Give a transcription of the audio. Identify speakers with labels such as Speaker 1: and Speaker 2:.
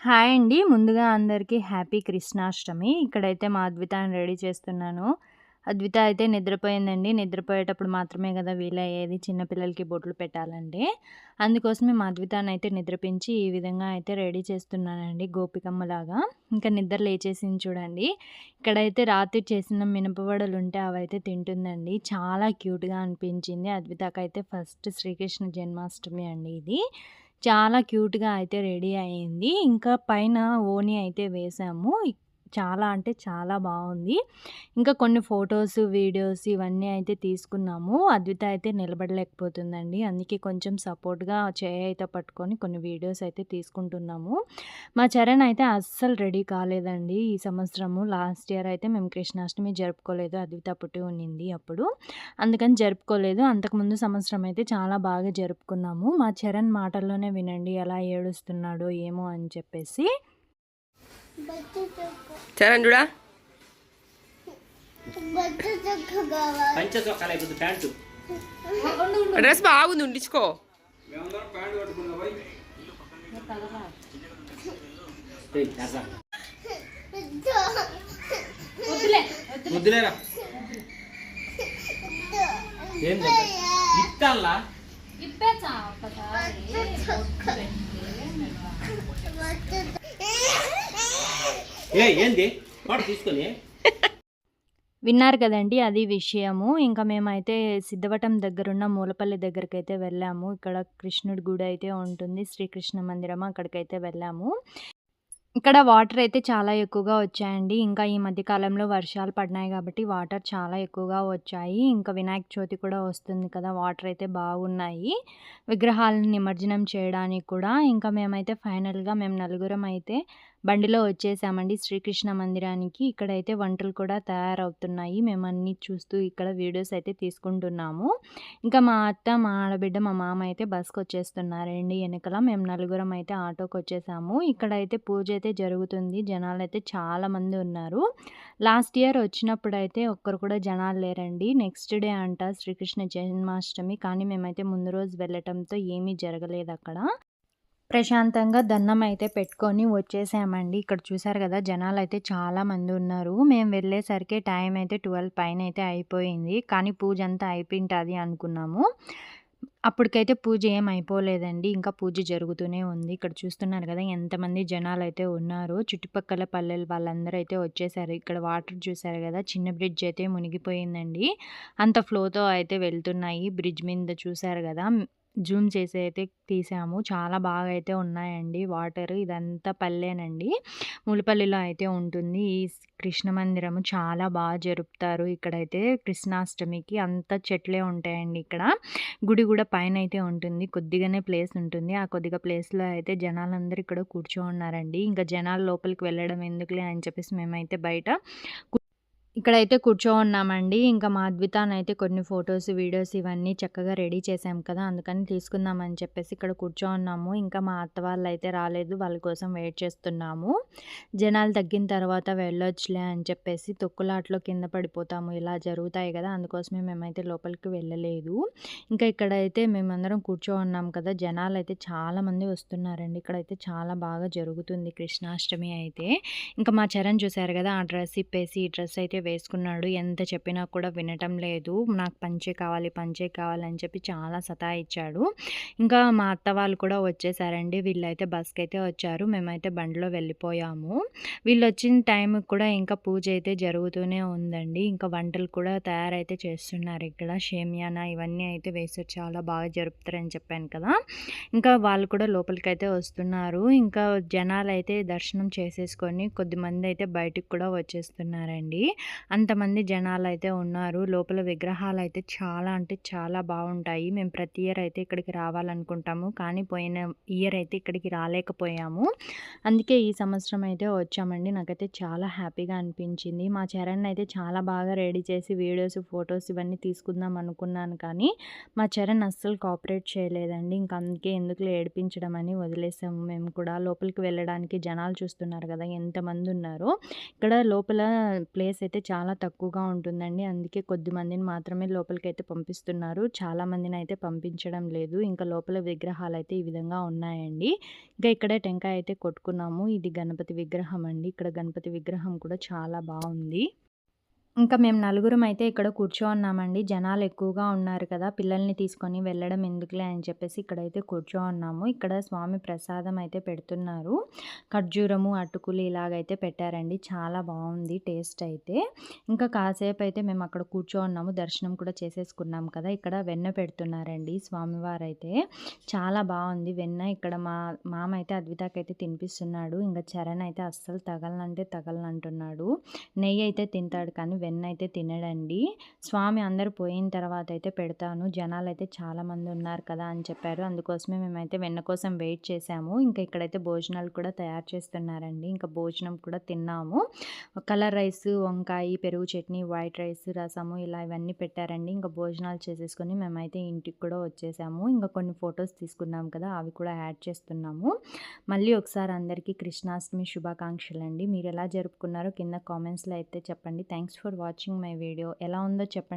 Speaker 1: Hi అండి. ముందుగా అందరికీ హ్యాపీ కృష్ణాష్టమి. ఇక్కడైతే మా అద్వితాన్ని రెడీ చేస్తున్నాను. అద్విత అయితే నిద్రపోయిందండి. నిద్రపోయేటప్పుడు మాత్రమే కదా వీలయ్యేది చిన్నపిల్లలకి బొట్లు పెట్టాలండి అందుకోసమే మా అద్వితానైతే నిద్రపించి ఈ విధంగా అయితే రెడీ చేస్తున్నానండి గోపికమ్మలాగా. ఇంకా నిద్ర లేచేసింది చూడండి. ఇక్కడైతే రాత్రి చేసిన మినపవడలు ఉంటే అవైతే తింటుందండి. చాలా క్యూట్‌గా అనిపించింది. అద్వితకైతే ఫస్ట్ శ్రీకృష్ణ జన్మాష్టమి అండి ఇది. చాలా క్యూట్‌గా అయితే రెడీ అయింది. ఇంకా పైన ఓణి అయితే వేసాము చాలా అంటే చాలా బాగుంది ఇంకా కొన్ని ఫొటోస్ వీడియోస్ ఇవన్నీ అయితే తీసుకున్నాము. అద్విత అయితే నిలబడలేకపోతుందండి. అందుకే కొంచెం సపోర్ట్‌గా చేయి అయితే పట్టుకొని కొన్ని వీడియోస్ అయితే తీసుకుంటున్నాము. మా చరణ్ అయితే అస్సలు రెడీ కాలేదండి ఈ సంవత్సరము. లాస్ట్ ఇయర్ అయితే మేము కృష్ణాష్టమి జరుపుకోలేదు. అద్విత పుట్టి ఉన్నింది అప్పుడు. అందుకని జరుపుకోలేదు. అంతకుముందు సంవత్సరం అయితే చాలా బాగా జరుపుకున్నాము. మా చరణ్ మాటల్లోనే వినండి ఎలా ఏడుస్తున్నాడో ఏమో అని చెప్పేసి.
Speaker 2: చరణ్ చూడా? డ్రెస్ బాగుంది ఉండించుకో.
Speaker 3: ముద్దులేరా ఏం ఇస్తాలా ఏ ఏంది వాడు తీసుకొని
Speaker 1: విన్నారు కదండి అది విషయము. ఇంకా మేమైతే సిద్ధవటం దగ్గరున్న మూలపల్లి దగ్గరికైతే వెళ్ళాము. ఇక్కడ కృష్ణుడి గుడి అయితే ఉంటుంది. శ్రీకృష్ణ మందిరం అక్కడికైతే వెళ్ళాము. ఇక్కడ వాటర్ అయితే చాలా ఎక్కువగా వచ్చాయండి. ఇంకా ఈ మధ్య కాలంలో వర్షాలు పడినాయి కాబట్టి వాటర్ చాలా ఎక్కువగా వచ్చాయి. ఇంకా వినాయక చవితి కూడా వస్తుంది కదా! వాటర్ అయితే బాగున్నాయి. విగ్రహాలను నిమజ్జనం చేయడానికి కూడా. ఇంకా మేమైతే ఫైనల్‌గా మేము నలుగురం అయితే బండిలో వచ్చేసామండి శ్రీకృష్ణ మందిరానికి. ఇక్కడైతే వంటలు కూడా తయారవుతున్నాయి. మేము అన్నీ చూస్తూ ఇక్కడ వీడియోస్ అయితే తీసుకుంటున్నాము. ఇంకా మా అత్త, మా ఆడబిడ్డ, మా మామ అయితే బస్‌కొచ్చేస్తున్నారండి వెనకల మేము నలుగురం అయితే ఆటోకి వచ్చేసాము ఇక్కడైతే పూజ అయితే జరుగుతుంది. జనాలైతే అయితే చాలామంది ఉన్నారు. లాస్ట్ ఇయర్ వచ్చినప్పుడు అయితే ఒక్కరు కూడా జనాలు లేరండి. నెక్స్ట్ డే అంట శ్రీకృష్ణ జన్మాష్టమి. కానీ మేమైతే ముందు రోజు వెళ్ళటంతో ఏమీ జరగలేదు అక్కడ ప్రశాంతంగా దన్నం అయితే పెట్టుకొని వచ్చేసామండి. ఇక్కడ చూసారు కదా! జనాలు చాలా మంది ఉన్నారు. మేము వెళ్ళేసరికి టైం అయితే ట్వెల్వ్ పైన అయితే అయిపోయింది. కానీ పూజ అంతా అయిపోయింటుంది అనుకున్నాము. అప్పటికైతే పూజ ఏం అయిపోలేదండి. ఇంకా పూజ జరుగుతూనే ఉంది. ఇక్కడ చూస్తున్నారు కదా! ఎంతమంది జనాలు అయితే ఉన్నారో. చుట్టుపక్కల పల్లెలు వాళ్ళందరూ అయితే వచ్చేసారు. ఇక్కడ వాటర్ చూసారు కదా! చిన్న బ్రిడ్జ్ అయితే మునిగిపోయిందండి. అంత ఫ్లోతో అయితే వెళ్తున్నాయి. బ్రిడ్జ్ మీద చూసారు కదా! జూమ్ చేసి అయితే తీసాము. చాలా బాగా అయితే ఉన్నాయండి వాటర్. ఇదంతా పల్లెనండి. ములిపల్లిలో అయితే ఉంటుంది. ఈ కృష్ణ మందిరము చాలా బాగా జరుపుతారు. ఇక్కడైతే కృష్ణాష్టమికి అంత చెట్లే ఉంటాయండి ఇక్కడ. గుడి కూడా పైన అయితే ఉంటుంది. కొద్దిగానే ప్లేస్ ఉంటుంది. ఆ కొద్దిగా ప్లేస్‌లో అయితే జనాలందరూ ఇక్కడ కూర్చోనున్నారండి. ఇంకా జనాలు లోపలికి వెళ్ళడం ఎందుకులే అని చెప్పేసి మేమైతే బయట ఇక్కడైతే కూర్చోనున్నామండి. ఇంకా మా అద్వితానైతే కొన్ని ఫొటోస్ వీడియోస్ ఇవన్నీ చక్కగా రెడీ చేసాం కదా! అందుకని తీసుకుందాం అని చెప్పేసి ఇక్కడ కూర్చోనున్నాము. ఇంకా మా అత్త వాళ్ళైతే రాలేదు. వాళ్ళ కోసం వెయిట్ చేస్తున్నాము. జనాలు తగ్గిన తర్వాత వెళ్ళొచ్చులే అని చెప్పేసి తొక్కులాటలో కింద పడిపోతాము. ఇలా జరుగుతాయి కదా! అందుకోసమే మేమైతే లోపలికి వెళ్ళలేదు. ఇంకా ఇక్కడైతే మేమందరం కూర్చోనున్నాం కదా! జనాలు అయితే చాలామంది వస్తున్నారండి. ఇక్కడైతే చాలా బాగా జరుగుతుంది కృష్ణాష్టమి అయితే. ఇంకా మా చరణ్ చూసారు కదా! ఆ డ్రెస్ ఇప్పేసి ఈ డ్రెస్ అయితే వేసుకున్నాడు. ఎంత చెప్పినా కూడా వినటం లేదు. నాకు పంచే కావాలి, పంచే కావాలి అని చెప్పి చాలా సతాయిచ్చాడు. ఇంకా మా అత్త వాళ్ళు కూడా వచ్చేసారండి. వీళ్ళైతే బస్‌కైతే వచ్చారు. మేమైతే బండిలో వెళ్ళిపోయాము. వీళ్ళు వచ్చిన టైంకి కూడా ఇంకా పూజ అయితే జరుగుతూనే ఉందండి. ఇంకా వంటలు కూడా తయారైతే చేస్తున్నారు ఇక్కడ. షేమియానా ఇవన్నీ అయితే వేసి చాలా బాగా జరుపుతారని చెప్పాను కదా! ఇంకా వాళ్ళు కూడా లోపలికైతే వస్తున్నారు. ఇంకా జనాలు అయితే దర్శనం చేసేసుకొని కొద్దిమంది అయితే బయటికి కూడా వచ్చేస్తున్నారండి. అంతమంది జనాలు అయితే ఉన్నారు. లోపల విగ్రహాలు అయితే చాలా అంటే చాలా బాగుంటాయి మేము ప్రతి ఇయర్ అయితే ఇక్కడికి రావాలనుకుంటాము. కానీ పోయిన ఇయర్ అయితే ఇక్కడికి రాలేకపోయాము. అందుకే ఈ సంవత్సరం అయితే వచ్చామండి. నాకైతే చాలా హ్యాపీగా అనిపించింది. మా చరణ్ అయితే చాలా బాగా రెడీ చేసి వీడియోస్, ఫొటోస్ ఇవన్నీ తీసుకుందాం అనుకున్నాను కానీ మా చరణ్ అస్సలు కోఆపరేట్ చేయలేదండి. ఇంకా అందుకే ఎందుకు ఏడిపించడం అని వదిలేసాము మేము కూడా. లోపలికి వెళ్ళడానికి జనాలు చూస్తున్నారు కదా! ఎంతమంది ఉన్నారో. ఇక్కడ లోపల ప్లేస్ అయితే అయితే చాలా తక్కువగా ఉంటుందండి. అందుకే కొద్ది మందిని మాత్రమే లోపలికైతే పంపిస్తున్నారు. చాలా మందిని అయితే పంపించడం లేదు. ఇంకా లోపల విగ్రహాలు అయితే ఈ విధంగా ఉన్నాయండి. ఇంకా ఇక్కడే టెంకాయ అయితే కొట్టుకున్నాము. ఇది గణపతి విగ్రహం అండి. ఇక్కడ గణపతి విగ్రహం కూడా చాలా బాగుంది ఇంకా మేము నలుగురం అయితే ఇక్కడ కూర్చోన్నామండి. జనాలు ఎక్కువగా ఉన్నారు కదా! పిల్లల్ని తీసుకొని వెళ్ళడం ఎందుకులే అని చెప్పేసి ఇక్కడైతే కూర్చోన్నాము. ఇక్కడ స్వామి ప్రసాదం అయితే పెడుతున్నారు. ఖర్జూరము, అటుకులు ఇలాగైతే పెట్టారండి. చాలా బాగుంది టేస్ట్ అయితే. ఇంకా కాసేపు అయితే మేము అక్కడ కూర్చో ఉన్నాము దర్శనం కూడా చేసేసుకున్నాం కదా! ఇక్కడ వెన్న పెడుతున్నారండి స్వామివారైతే. చాలా బాగుంది వెన్న. ఇక్కడ మా మామ అయితే అద్వితాకైతే తినిపిస్తున్నాడు. ఇంకా చరణ్ అయితే అస్సలు తగలనంటే తగలనంటున్నాడు. నెయ్యి అయితే తింటాడు కానీ వెన్న అయితే తినడండి. స్వామి అందరు పోయిన తర్వాత అయితే పెడతాను. జనాలు అయితే చాలామంది ఉన్నారు కదా! అని చెప్పారు. అందుకోసమే మేమైతే వెన్న కోసం వెయిట్ చేశాము. ఇంకా ఇక్కడైతే భోజనాలు కూడా తయారు చేస్తున్నారండి. ఇంకా భోజనం కూడా తిన్నాము. కలర్ రైస్, వంకాయ, పెరుగు చట్నీ, వైట్ రైస్, రసము ఇలా ఇవన్నీ పెట్టారండి. ఇంకా భోజనాలు చేసేసుకొని మేమైతే ఇంటికి కూడా వచ్చేసాము. ఇంకా కొన్ని ఫొటోస్ తీసుకున్నాం కదా! అవి కూడా యాడ్ చేస్తున్నాము. మళ్ళీ ఒకసారి అందరికీ కృష్ణాష్టమి శుభాకాంక్షలు అండి మీరు ఎలా జరుపుకున్నారో కింద కామెంట్స్‌లో అయితే చెప్పండి. Thanks for for watching my video. ఎలా ఉందో చెప్పండి.